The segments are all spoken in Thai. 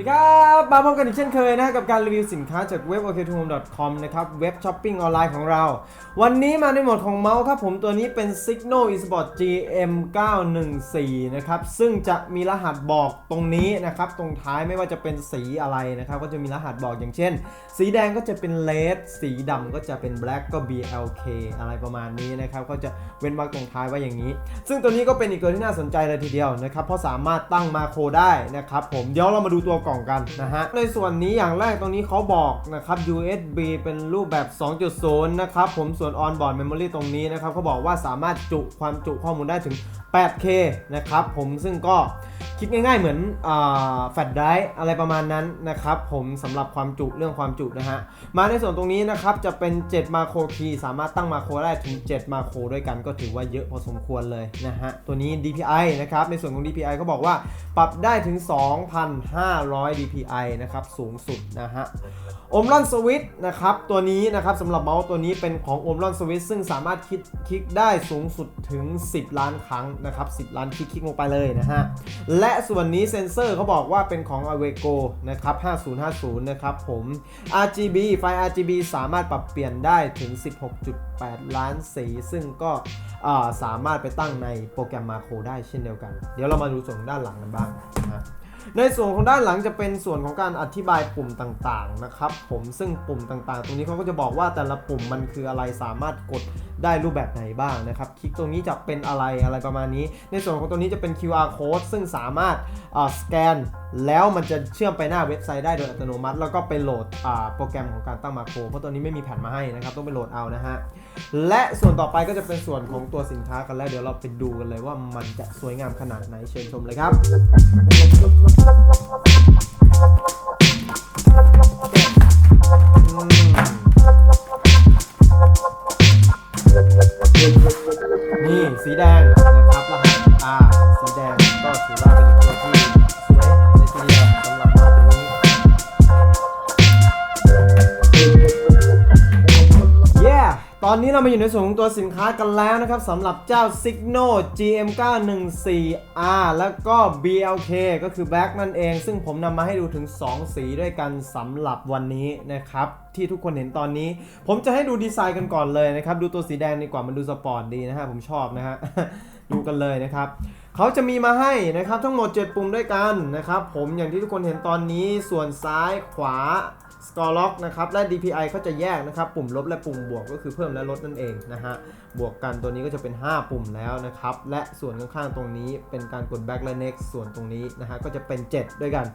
สวัสดีครับมาพบกันอีกเช่นเคยนะกับการรีวิวสินค้าจากเว็บ o k t o h o m e c o m นะครับเว็บช้อปปิ้งออนไลน์ของเรา วันนี้มาในหมดของเมาส์ครับผมตัวนี้เป็น Signal eSport GM 914นะครับซึ่งจะมีรหัสบอกตรงนี้นะครับตรงท้ายไม่ว่าจะเป็นสีอะไรนะครับก็จะมีรหัสบอกอย่างเช่น สีแดงก็จะเป็น Red สีดำก็จะเป็น Black ก็ BLK อะไรประมาณนี้นะครับก็จะเว้นวรรคตรงท้ายไว้อย่างนี้ ซึ่งตัวนี้ก็เป็นอีกตัวที่น่าสนใจเลยทีเดียวนะครับเพราะสามารถตั้งมาโคได้นะครับผมเดี๋ยวเรามาดูตัวกล่องกันนะฮะ ในส่วนนี้อย่างแรกตรงนี้เขาบอกนะครับ USB เป็นรูปแบบ 2.0 นะครับ ผมส่วน onboard memory ตรงนี้นะครับเขาบอกว่าสามารถจุความจุข้อมูลได้ถึง 8K นะครับผมซึ่งก็ คิดง่ายๆเหมือนแฟลชไดร์อะไรประมาณนั้นนะครับ ผมสำหรับความจุเรื่องความจุนะฮะ มาในส่วนตรงนี้นะครับ จะเป็น 7 มาโครคีย์สามารถตั้งมาโครได้ถึง 7 มาโครด้วยกันก็ถือว่าเยอะพอสมควรเลยนะฮะ ตัวนี้ DPI นะครับ ในส่วนของ DPI เขาบอกว่าปรับได้ถึง 2,500 DPI นะครับ สูงสุดนะฮะโอมลอนสวิตนะครับ ตัวนี้นะครับสำหรับเมาส์ตัวนี้เป็นของโอมลอนสวิตซึ่งสามารถคลิกคลิกได้สูงสุดถึง 10 ล้านครั้งนะครับ 10 ล้านคลิกคลิกลงไปเลยนะฮะและและส่วนนี้เซนเซอร์เขาบอกว่าเป็นของ Aveco นะครับ 5050 นะครับผม RGB ไฟ RGB สามารถปรับเปลี่ยนได้ถึง 16.8 ล้านสี ซึ่งก็สามารถไปตั้งในโปรแกรมมาโครได้เช่นเดียวกัน เดี๋ยวเรามาดูส่วนด้านหลังกันบ้างนะในส่วนของด้านหลังจะเป็นส่วนของการอธิบายปุ่มต่างๆนะครับผมซึ่งปุ่มต่างๆ ตรงนี้เขาก็จะบอกว่าแต่ละปุ่มมันคืออะไรสามารถกด ได้รูปแบบไหนบ้างนะครับ คลิกตรงนี้จะเป็นอะไรอะไรประมาณนี้ ในส่วนของตัวนี้จะเป็น QR code ซึ่งสามารถสแกน แล้วมันจะเชื่อมไปหน้าเว็บไซต์ได้โดยอัตโนมัติ แล้วก็ไปโหลดโปรแกรมของการตั้งมาโครเพราะตัวนี้ไม่มีแผ่นมาให้นะครับ ต้องไปโหลดเอานะฮะ และส่วนต่อไปก็จะเป็นส่วนของตัวสินค้ากันแล้ว เดี๋ยวเราไปดูกันเลยว่ามันจะสวยงามขนาดไหนเชิญชมเลยครับ ส่วนของตัวสินค้ากันแล้วนะครับสำหรับเจ้า Signo GM914R แล้วก็ BLK ก็คือ Black นั่นเอง ซึ่งผมนำมาให้ดูถึง 2 สีด้วยกันสำหรับวันนี้นะครับ ที่ทุกคนเห็นตอนนี้ ผมจะให้ดูดีไซน์กันก่อนเลยนะครับ ดูตัวสีแดงดีกว่ามันดูสปอร์ตดีนะฮะ ผมชอบนะฮะ ดูกันเลยนะครับ เขาจะมีมาให้นะครับทั้งหมด 7 ปุ่มด้วยกันนะครับผมอย่างที่ทุกคนเห็นตอนนี้ส่วนซ้ายขวาสกอร์ล็อกนะครับและ DPI เขาจะแยกนะครับ ปุ่มลบและปุ่มบวกก็คือเพิ่มและลดนั่นเองนะฮะบวกกันตัวนี้ก็จะเป็น 5 ปุ่มแล้วนะครับ และส่วนข้างๆตรงนี้เป็นการกด back และ next ส่วนตรงนี้นะฮะก็จะเป็น 7 ด้วยกัน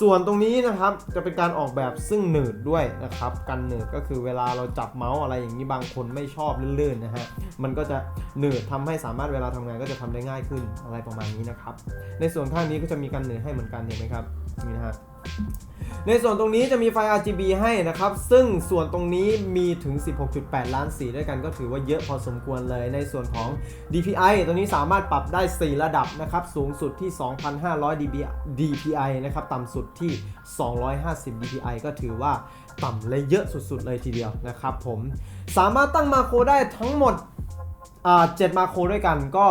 ส่วนตรงนี้นะครับจะเป็นการออกแบบซึ่งหนืดด้วยนะครับกันหนืดก็คือเวลาเราจับเมาส์อะไรอย่างนี้บางคนไม่ชอบลื่นๆนะฮะมันก็จะหนืดทำให้สามารถเวลาทำงานก็จะทำได้ง่ายขึ้นอะไรประมาณนี้นะครับ ในส่วนข้างนี้ก็จะมีกันหนืดให้เหมือนกันเห็นไหมครับนี่นะฮะในส่วนตรงนี้จะมีไฟ RGB ให้นะครับ ซึ่งส่วนตรงนี้มีถึง 16.8 ล้านสีด้วยกันก็ถือว่าเยอะพอสมควรเลย ในส่วนของ DPI ตัวนี้สามารถปรับได้ 4 ระดับนะครับ สูงสุดที่ 2,500 dB DPI นะครับ ต่ำสุดที่ 250 DPI ก็ถือว่าต่ำและเยอะสุดๆเลยทีเดียวนะครับผม สามารถตั้งมาโครได้ทั้งหมดอ่า7มาโครด้วยกันก็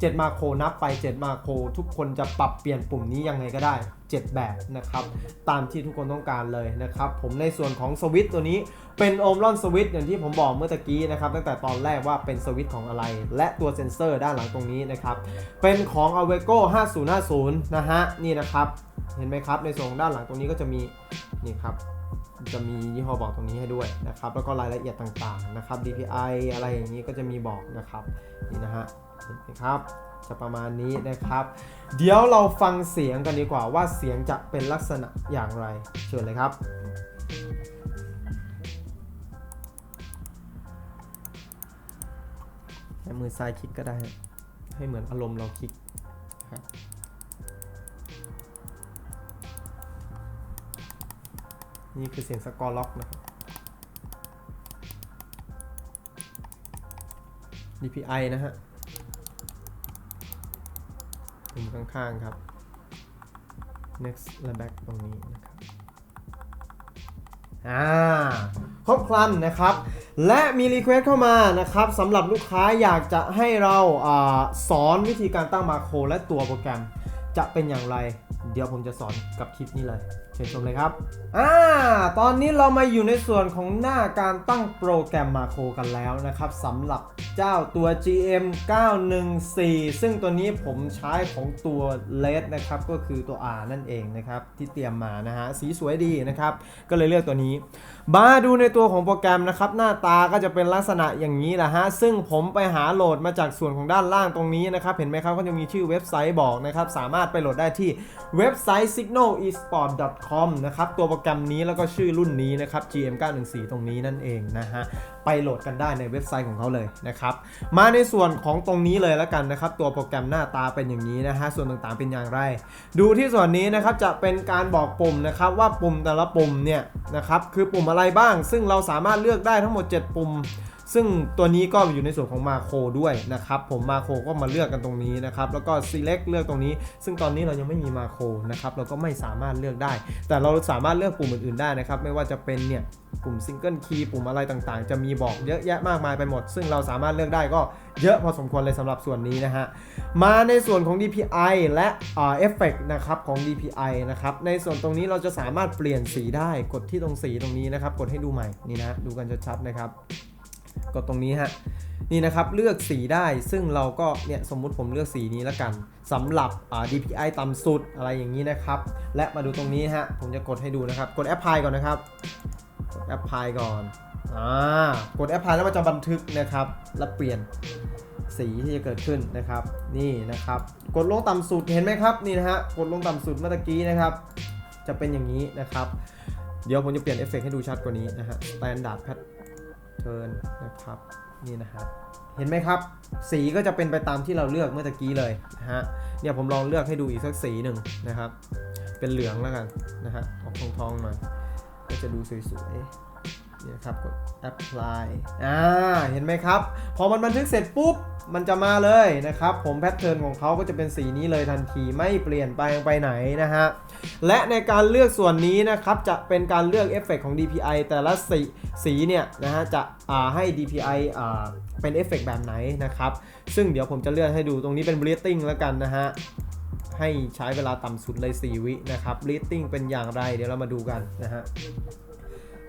7 มาโครนับไป 7 มาโครทุกคนจะปรับเปลี่ยนปุ่มนี้ยังไงก็ได้ 7 แบบนะครับ ตามที่ทุกคนต้องการเลยนะครับ ผมในส่วนของสวิตตัวนี้เป็นโอมลอนสวิตอย่างที่ผมบอกเมื่อตะกี้นะครับ ตั้งแต่ตอนแรกว่าเป็นสวิตของอะไร และตัวเซ็นเซอร์ด้านหลังตรงนี้นะครับ เป็นของ Aveco 5050 นะฮะ นี่นะครับ เห็นไหมครับ ในส่วนของด้านหลังตรงนี้ก็จะมีนี่ครับ จะมียี่ห้อบอกตรงนี้ให้ด้วยนะครับ แล้วก็รายละเอียดต่างๆนะครับ DPI อะไรอย่างนี้ก็จะมีบอกนะครับนี่นะฮะเห็นไหมครับจะประมาณนี้นะครับ เดี๋ยวเราฟังเสียงกันดีกว่าว่าเสียงจะเป็นลักษณะอย่างไร เชิญเลยครับใช้มือซ้ายคลิกก็ได้ ให้เหมือนอารมณ์เราคลิกครับ นี่คือเสียงสกอร์ล็อกนะครับ DPI นะฮะปุ่มข้างๆครับ next และ back ตรงนี้นะครับ อ่า ครบครันนะครับ และมีรีเควสเข้ามานะครับสำหรับลูกค้าอยากจะให้เราอาสอนวิธีการตั้งมาโครและตัวโปรแกรม จะเป็นอย่างไร เดี๋ยวผมจะสอนกับคลิปนี้เลย ชิญชมเลยครับอ่าตอนนี้เรามาอยู่ในส่วนของหน้าการตั้งโปรแกรมมาโครกันแล้วนะครับสำหรับเจ้าตัว GM 914 ซึ่งตัวนี้ผมใช้ของตัว LED นะครับก็คือตัว R นั่นเองนะครับที่เตรียมมานะฮะสีสวยดีนะครับก็เลยเลือกตัวนี้ มาดูในตัวของโปรแกรมนะครับหน้าตาก็จะเป็นลักษณะอย่างนี้แหละฮะซึ่งผมไปหาโหลดมาจากส่วนของด้านล่างตรงนี้นะครับเห็นไหมครับก็จะมีชื่อเว็บไซต์บอกนะครับสามารถไปโหลดได้ที่เว็บไซต์ signalesport.com นะครับ ตัวโปรแกรมนี้แล้วก็ชื่อรุ่นนี้นะครับ GM 914 ตรงนี้นั่นเองนะฮะ ไปโหลดกันได้ในเว็บไซต์ของเขาเลยนะครับ มาในส่วนของตรงนี้เลยแล้วกันนะครับ ตัวโปรแกรมหน้าตาเป็นอย่างนี้นะฮะ ส่วนต่างๆเป็นอย่างไร ดูที่ส่วนนี้นะครับจะเป็นการบอกปุ่มนะครับว่าปุ่มแต่ละปุ่มเนี่ยนะครับคือปุ่มอะไรบ้าง ซึ่งเราสามารถเลือกได้ทั้งหมด 7 ปุ่ม ซึ่งตัวนี้ก็อยู่ในส่วนของมาโครด้วยนะครับผมมาโครก็มาเลือกกันตรงนี้นะครับแล้วก็ select เลือกตรงนี้ ซึ่งตอนนี้เรายังไม่มีมาโครนะครับเราก็ไม่สามารถเลือกได้ แต่เราสามารถเลือกปุ่มอื่นๆได้นะครับไม่ว่าจะเป็นเนี่ยปุ่ม single key ปุ่มอะไรต่างๆ จะมีบอกเยอะแยะมากมายไปหมด ซึ่งเราสามารถเลือกได้ก็เยอะพอสมควรเลยสำหรับส่วนนี้นะฮะ มาในส่วนของ DPI และเอฟเฟกนะครับของ DPI นะครับ ในส่วนตรงนี้เราจะสามารถเปลี่ยนสีได้ กดที่ตรงสีตรงนี้นะครับ กดให้ดูใหม่นี่นะ ดูกันชัดๆนะครับ กดตรงนี้ฮะนี่นะครับเลือกสีได้ซึ่งเราก็เนี่ยสมมุติผมเลือกสีนี้แล้วกันสำหรับ DPI ต่ำสุดอะไรอย่างนี้นะครับ และมาดูตรงนี้ฮะผมจะกดให้ดูนะครับ กด Apply ก่อนนะครับ กด Apply ก่อนอ่ากด Apply แล้วมันจะบันทึกนะครับ แล้วเปลี่ยนสีที่จะเกิดขึ้นนะครับ นี่นะครับ กดลงต่ำสุดเห็นไหมครับนี่นะฮะกดลงต่ำสุดเมื่อกี้นะครับ จะเป็นอย่างนี้นะครับ เดี๋ยวผมจะเปลี่ยนเอฟเฟกให้ดูชัดกว่านี้นะฮะ standard pattern นะครับนี่นะฮะเห็นไหมครับ สีก็จะเป็นไปตามที่เราเลือกเมื่อตะกี้เลยนะฮะเนี่ยผมลองเลือกให้ดูอีกสักสีหนึ่งนะครับ เป็นเหลืองแล้วกันนะฮะออกทองทองๆหน่อยก็จะดูสวยๆ นี่นะครับกด apply อ่าเห็นไหมครับ พอมันบันทึกเสร็จปุ๊บ มันจะมาเลยนะครับ ผมแพทเทิร์นของเขาก็จะเป็นสีนี้เลยทันทีไม่เปลี่ยนไปไปไหนนะฮะ และในการเลือกส่วนนี้นะครับ จะเป็นการเลือกเอฟเฟกของ DPI แต่ละสีสีเนี่ยนะฮะ จะอ่าให้ DPI อ่าเป็นเอฟเฟกแบบไหนนะครับ ซึ่งเดี๋ยวผมจะเลือกให้ดูตรงนี้เป็น bleeding แล้วกันนะฮะให้ใช้เวลาต่ำสุดเลย 4 วินะครับ bleeding เป็นอย่างไร เดี๋ยวเรามาดูกันนะฮะ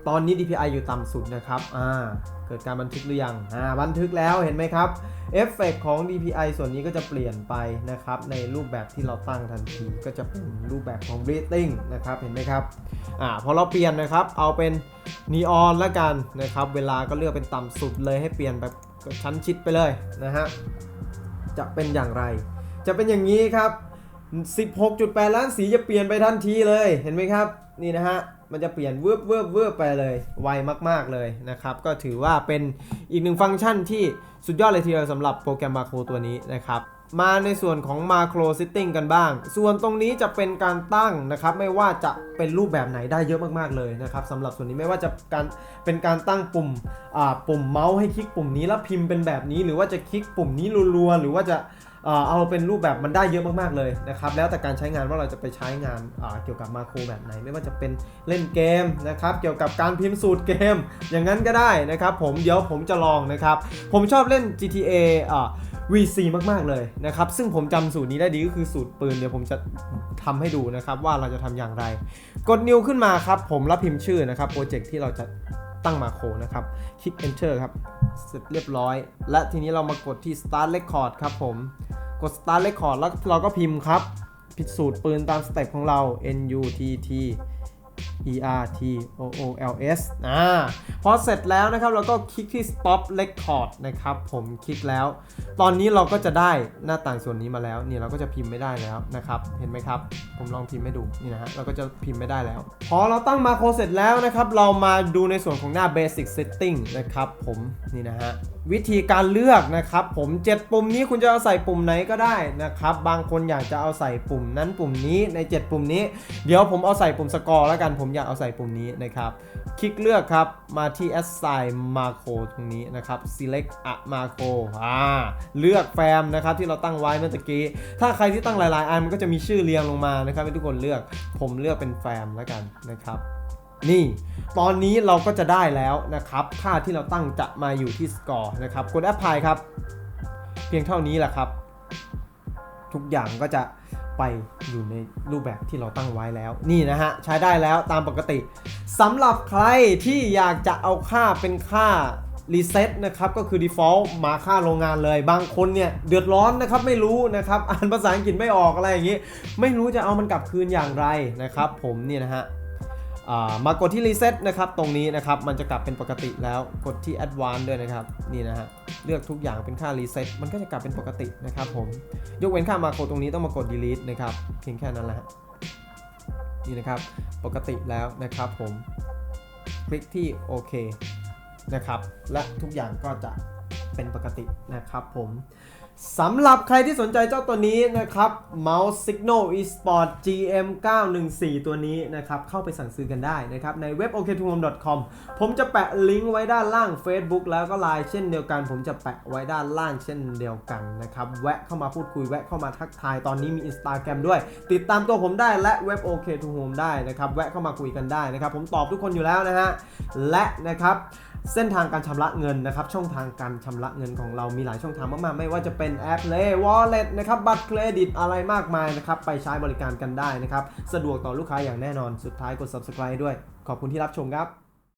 ตอนนี้ DPI อยู่ต่ำสุดนะครับ อ่า เกิดการบันทึกหรือยัง อ่า บันทึกแล้วเห็นไหมครับ เอฟเฟกของ DPI ส่วนนี้ก็จะเปลี่ยนไปนะครับ ในรูปแบบที่เราตั้งทันที ก็จะเป็นรูปแบบของ breathing นะครับ เห็นไหมครับ อ่า พอเราเปลี่ยนนะครับ เอาเป็นนีออนล้วกันนะครับ เวลาก็เลือกเป็นต่ำสุดเลยให้เปลี่ยนแบบชั้นชิดไปเลยนะฮะ จะเป็นอย่างไร จะเป็นอย่างนี้ครับ 16.8 ล้านสีจะเปลี่ยนไปทันทีเลย เห็นไหมครับ นี่นะฮะ มันจะเปลี่ยนเวิบเวิบเวิบไปเลย ไวมาก ๆเลยนะครับ ก็ถือว่าเป็นอีกหนึ่งฟังก์ชันที่สุดยอดเลยทีเดียวสำหรับโปรแกรมมาโครตัวนี้นะครับ มาในส่วนของมาโครซิตติ้งกันบ้าง ส่วนตรงนี้จะเป็นการตั้งนะครับ ไม่ว่าจะเป็นรูปแบบไหนได้เยอะมากๆเลยนะครับสำหรับส่วนนี้ไม่ว่าจะการเป็นการตั้งปุ่มปุ่มเมาส์ให้คลิกปุ่มนี้แล้วพิมพ์เป็นแบบนี้ หรือว่าจะคลิกปุ่มนี้รัวๆหรือว่าจะ เอาเป็นรูปแบบมันได้เยอะมากๆเลยนะครับแล้วแต่การใช้งานว่าเราจะไปใช้งานอ่าเกี่ยวกับมาโครแบบไหน ไม่ว่าจะเป็นเล่นเกมนะครับเกี่ยวกับการพิมพ์สูตรเกม อย่างนั้นก็ได้นะครับผมเดี๋ยวผมจะลองนะครับผมชอบเล่น GTA อ่า VC มากๆเลยนะครับ ซึ่งผมจำสูตรนี้ได้ดีก็คือสูตรปืนเดี๋ยวผมจะทำให้ดูนะครับว่าเราจะทำอย่างไร กด new ขึ้นมาครับ ผมรับพิมพ์ชื่อนะครับโปรเจกต์ที่เราจะตั้งมาโคนะครับคลิก enter ครับ เสร็จเรียบร้อย และทีนี้เรามากดที่ start record ครับผม กด start record แล้วเราก็พิมพ์ครับพิสูจน์ปืนตามสเต็ปของเรา N U T T E R T O O L S อ่าพอเสร็จแล้วนะครับ เราก็คลิกที่ stop record นะครับ ผมคลิกแล้ว ตอนนี้เราก็จะได้หน้าต่างส่วนนี้มาแล้ว นี่เราก็จะพิมพ์ไม่ได้แล้วนะครับ เห็นไหมครับ ผมลองพิมพ์ให้ดู นี่นะฮะ เราก็จะพิมพ์ไม่ได้แล้ว พอเราตั้งมาโครเสร็จแล้วนะครับ เรามาดูในส่วนของหน้า basic setting นะครับ ผม นี่นะฮะวิธีการเลือกนะครับผม 7 ปุ่มนี้คุณจะเอาใส่ปุ่มไหนก็ได้นะครับ บางคนอยากจะเอาใส่ปุ่มนั้นปุ่มนี้ใน 7 ปุ่มนี้ เดี๋ยวผมเอาใส่ปุ่มสกอร์แล้วกัน ผมอยากเอาใส่ปุ่มนี้นะครับ คลิกเลือกครับ มาที่ assign macro ตรงนี้นะครับ select a macro อ่า เลือกแฟมนะครับที่เราตั้งไว้เมื่อตะกี้ ถ้าใครที่ตั้งหลายๆ อันมันก็จะมีชื่อเรียงลงมานะครับให้ทุกคนเลือก ผมเลือกเป็นแฟมแล้วกันนะครับ นี่ตอนนี้เราก็จะได้แล้วนะครับ ค่าที่เราตั้งจะมาอยู่ที่สกอร์นะครับกด apply ครับ เพียงเท่านี้แหละครับ ทุกอย่างก็จะไปอยู่ในรูปแบบที่เราตั้งไว้แล้ว นี่นะฮะ ใช้ได้แล้วตามปกติสำหรับใครที่อยากจะเอาค่าเป็นค่ารีเซ็ตนะครับก็คือ default มาค่าโรงงานเลย บางคนเนี่ยเดือดร้อนนะครับไม่รู้นะครับอ่านภาษาอังกฤษไม่ออกอะไรอย่างนี้ ไม่รู้จะเอามันกลับคืนอย่างไรนะครับ ผมเนี่ยนะฮะ มากดที่ reset นะครับตรงนี้นะครับมันจะกลับเป็นปกติแล้วกดที่ advanced ด้วยนะครับนี่นะฮะเลือกทุกอย่างเป็นค่า reset มันก็จะกลับเป็นปกตินะครับผมยกเว้นค่ามาโคตรงนี้ต้องมากด delete นะครับเพียงแค่นั้นแหละนี่นะครับปกติแล้วนะครับผมคลิกที่โอเคนะครับและทุกอย่างก็จะเป็นปกตินะครับผม สำหรับใครที่สนใจเจ้าตัวนี้นะครับ Mouse Signal Esport GM 914 ตัวนี้นะครับ เข้าไปสั่งซื้อกันได้นะครับ ในเว็บ o k t o h o m e c o m ผมจะแปะลิงก์ไว้ด้านล่าง Facebook แล้วก็ Line เช่นเดียวกัน ผมจะแปะไว้ด้านล่างเช่นเดียวกันนะครับ แวะเข้ามาพูดคุยแวะเข้ามาทักทายตอนนี้มี Instagram ด้วย ติดตามตัวผมได้และเว็บ OK to Home ได้นะครับ แวะเข้ามาคุยกันได้นะครับ ผมตอบทุกคนอยู่แล้วนะฮะและนะครับ เส้นทางการชำระเงินนะครับ ช่องทางการชำระเงินของเรามีหลายช่องทางมากๆ ไม่ว่าจะเป็นแอปเลยวอลเล็ตนะครับ บัตรเครดิตอะไรมากมายนะครับ ไปใช้บริการกันได้นะครับ สะดวกต่อลูกค้าอย่างแน่นอน สุดท้ายกด subscribe ด้วย ขอบคุณที่รับชมครับ